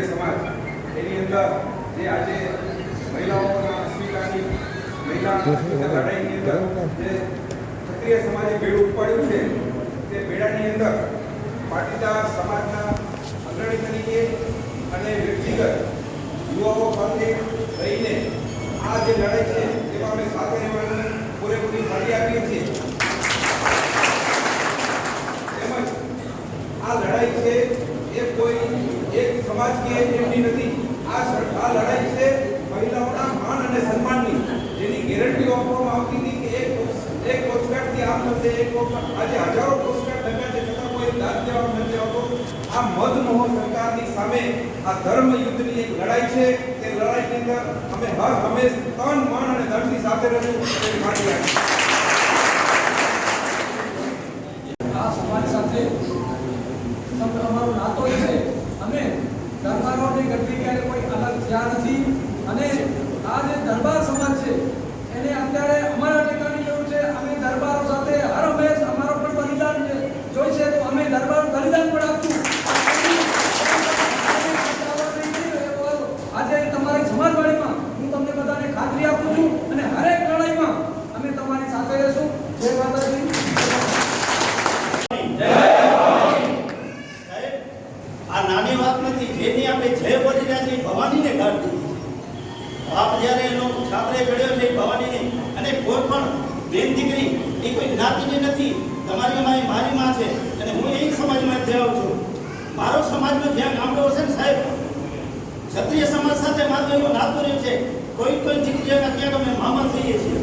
એની અંદર જે આજે મહિલાઓના અસ્મિતાની મહિલા લડાઈની અંદર જે ક્ષત્રિય સમાજે બેડું ઉપાડ્યું છે તે ભેડાની અંદર પાટીદાર સમાજના અગ્રણી તરીકે અને વ્યક્તિગત યુવાઓ સાથે રહીને આ જે લડાઈ છે તેમાં અમે સાથે રહેવાની પૂરેપૂરી ફાળી આપીએ છીએ. તેમજ આ લડાઈ છે કે એમની નથી. આ આ લડાઈ છે મહિલાઓના માન અને સન્માનની. જેની ગેરંટી આપવામાં આવતી હતી કે એક એક પોસ્ટકાર્ડથી આમ થશે, એક આજે હજારો પોસ્ટકાર્ડ લખ્યા છે, છતાં કોઈ દાદ જવાબ નથી આવતો. આ મધમોહ સરકારની સામે આ ધર્મ યુદ્ધની એક લડાઈ છે. તે લડાઈની અંદર અમે હર હંમેશ તન, મન અને ધનની સાથે રહેશું એવી માની રાખીએ આ સમાજ સાથે સમ- અમારો નાતો છે અમે દરબારોની ગતિ ક્યારે કોઈ અલગ થયા નથી? અને આ જે દરબાર સમાજ છે એને અત્યારે અમારા ટેકાની જરૂર છે અમે દરબારો સાથે હર હંમેશ અમારો પણ બલિદાન છે જોઈશે તો અમે દરબાર બલિદાન પણ આપશું આજે તમારી સમાજવાડીમાં હું તમને બધાને ખાતરી આપું છું અને હરેક લડાઈમાં અમે તમારી સાથે રહેશું જય માતાજી સાહેબ, આ નથી, જેની આપણે જય બોલી રહ્યા છીએ ભવાનીને ગાળ દીધી. બાપ જ્યારે એનો છાપરે ચડ્યો છે ભવાનીને, અને કોઈ પણ બેન દીકરી, એ કોઈ જ્ઞાતિની નથી, તમારી માં મારી માં છે, અને હું એ સમાજમાં જ છું. મારો સમાજનો જ્યાં ગામડો હશે ને સાહેબ, ક્ષત્રિય સમાજ સાથે મારું એવું નાતું રહ્યું છે, કોઈ કોઈ દીકરીઓના ક્યાંક અમે મામા થઈએ છીએ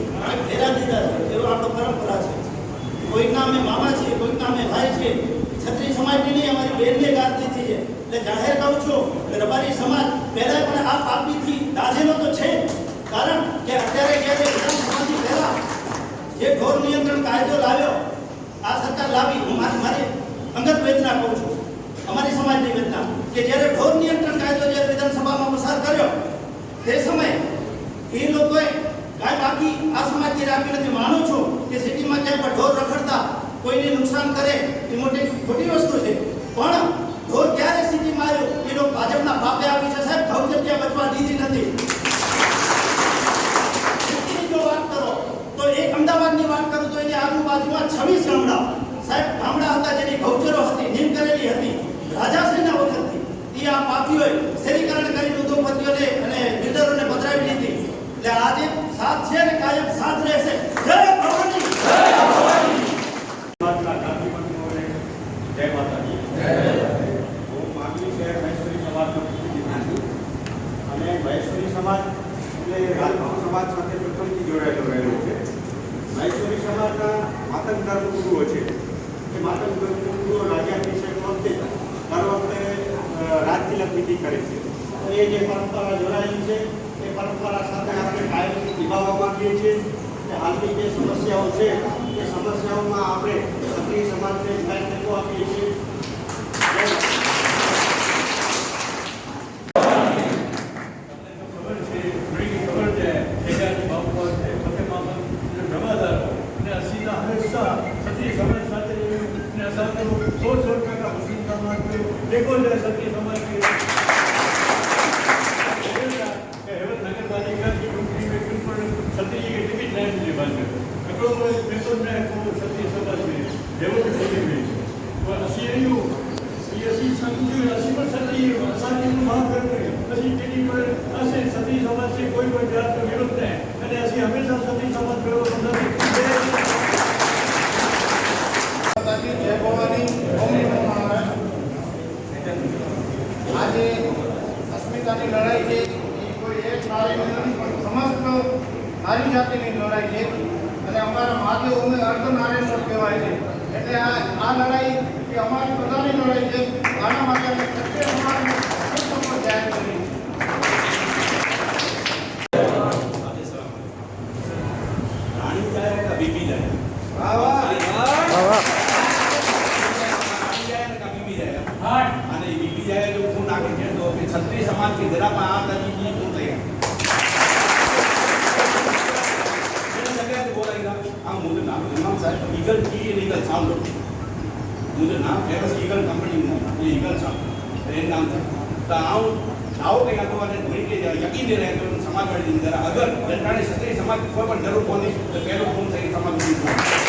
ફેરા દીધા છે, એવો આપણો પરંપરા છે. કોઈકના અમે મામા છીએ, કોઈકના અમે ભાઈ છીએ, ક્ષત્રિય સમાજની નહીં, અમારી બેનને છે એટલે જાહેર કહું છું કે રબારી સમાજ પહેલા પણ આ પાપીથી દાઝેલો તો છે. કારણ કે અત્યારે જ્યારે છે સમાજથી પહેલા જે ઢોર નિયંત્રણ કાયદો લાવ્યો, આ સરકાર લાવી, હું મારી મારી અંગત વેદના કહું છું. અમારી સમાજની વેદના કે જ્યારે ઢોર નિયંત્રણ કાયદો જ્યારે વિધાનસભામાં પસાર કર્યો, તે સમયે એ લોકોએ કાંઈ બાકી આ સમાજથી રાખી નથી. માનું છું કે સિટીમાં ક્યાંય પણ ઢોર રખડતા કોઈને નુકસાન કરે, એ મોટી ખોટી વસ્તુ છે. પણ ક્યારે સિટીમાં એ ભાજપના બાપે આવી છે સાહેબ. ઘઉં જગ્યા બચવા દીધી નથી. જો વાત કરો, તો એક અમદાવાદની વાત કરું તો એની આજુબાજુમાં છવ્વીસ ગામડા. સાહેબ, ગામડા હતા જેની ગૌચરો હતી, નીમ કરેલી હતી. રાજાશ્રીના વખતથી એ આ પાપીઓએ શહેરીકરણ કરીને ઉદ્યોગપતિઓને અને બિલ્ડરોને પધરાવી દીધી. એટલે આજે સાથ છે ને કાયમ સાથ રહેશે જય ભવાની સમાજના ગાંધીબંધુઓને જય માતાજી હું માગણી શહેર મહેશ્વરી સમાજનો પ્રતિનિધિ છું અને મહેશ્વરી સમાજ એટલે રાજભાવ સમાજ સાથે પ્રથમથી જોડાયેલો રહેલો છે મહેશ્વરી સમાજના માતંગ ધર્મ ગુરુઓ છે એ માતંગ ધર્મ ગુરુઓ રાજ્યાભિષેક વખતે દર વખતે અ, રાજતિલક વિધિ કરે છે. તો એ જે પરંપરા જોડાયેલી છે એ પરંપરા સાથે આપણે કાયમી નિભાવવા માંગીએ છીએ કે હાલની જે સમસ્યાઓ છે એ સમસ્યાઓમાં આપણે ક્ષત્રિય સમાજને કાંઈ તકો આપીએ છીએ. ખબર છે ઘણી ખબર છે ખેડાની બાબતો છે ફતેમામાં né, como eu sabia sobre as Devo ter sabido. Assim é eu. E assim સમજ્યું assim પણ સતી અસાધ્યનું મહાન કર્યું પછી તેની પર હશે સતી સમાજથી કોઈ પણ જાતનો વિરોધ નહીં અને હશે હંમેશા સતી સમાજ કરવાનો નથી જય ભવાની. આજે અસ્મિતાની લડાઈ છે. એ કોઈ એક નારી નથી પણ સમસ્ત નારી જાતિની લડાઈ છે. અને અમારા માધ્ય અમે અર્ધનારાયણ કહેવાય છે. એટલે આ આ લડાઈ એ અમારી પોતાની લડાઈ છે. हा मुझे नाम इमाम साहेब ईगल की लीगल साउंड मुझे नाम फेमस ईगल कंपनी ये ईगल साउंड हे नाम था तर हांव દાવો કર્યા તો અને થોડી કે યકીન રહે તો સમાજવાડી જરા અગર જનતાને ક્ષત્રિય સમાજ કોઈ પણ જરૂર પહોંચી તો પહેલો ફોન થઈ સમાજ